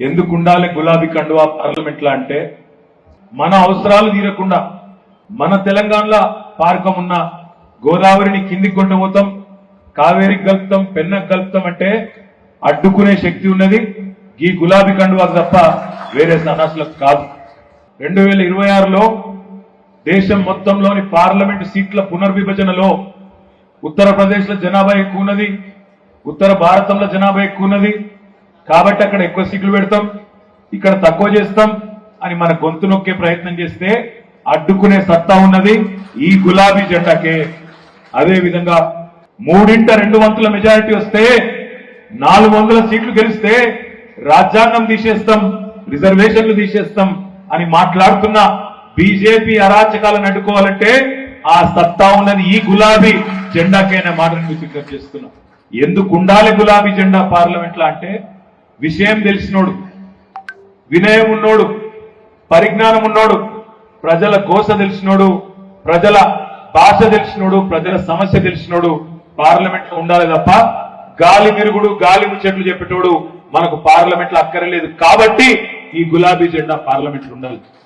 ఎందుకు ఉండాలి గులాబీ కండువా పార్లమెంట్లో అంటే? మన అవసరాలు తీరకుండా మన తెలంగాణలో పార్కం ఉన్న గోదావరిని కిందికి కొండపోతాం కావేరికి కలుపుతాం పెన్నకు కలుపుతాం అంటే అడ్డుకునే శక్తి ఉన్నది. ఈ గులాబీ కండువా తప్ప వేరే సన్నాసులకు కాదు. రెండు వేల ఇరవై ఆరులో దేశం మొత్తంలోని పార్లమెంట్ సీట్ల పునర్విభజనలో ఉత్తరప్రదేశ్లో జనాభా ఎక్కువ ఉన్నది ఉత్తర భారతంలో జనాభా ఎక్కువ ఉన్నది కాబట్టి అక్కడ ఎక్కువ సీట్లు పెడతాం ఇక్కడ తక్కువ చేస్తాం అని మన గొంతు నొక్కే ప్రయత్నం చేస్తే అడ్డుకునే సత్తా ఉన్నది ఈ గులాబీ జెండాకే. అదే విధంగా మూడింట రెండు వంతుల మెజారిటీ వస్తే నాలుగు వందల సీట్లు గెలిస్తే రాజ్యాంగం తీసేస్తాం రిజర్వేషన్లు తీసేస్తాం అని మాట్లాడుతున్న బీజేపీ అరాచకాలను అడ్డుకోవాలంటే ఆ సత్తా ఉన్నది ఈ గులాబీ జెండాకైనా మాటను మీకు విజ్ఞప్తి చేస్తున్నాం. ఎందుకు ఉండాలి గులాబీ జెండా పార్లమెంట్లో అంటే విషయం తెలిసినోడు వినయం ఉన్నోడు పరిజ్ఞానం ఉన్నోడు ప్రజల కోస తెలిసినోడు ప్రజల భాష తెలిసినోడు ప్రజల సమస్య తెలిసినోడు పార్లమెంట్లో ఉండాలి తప్ప గాలి మిరుగుడు గాలి ముచ్చట్లు చెప్పేటోడు మనకు పార్లమెంట్లో అక్కరలేదు. కాబట్టి ఈ గులాబీ జెండా పార్లమెంట్లో ఉండాలి.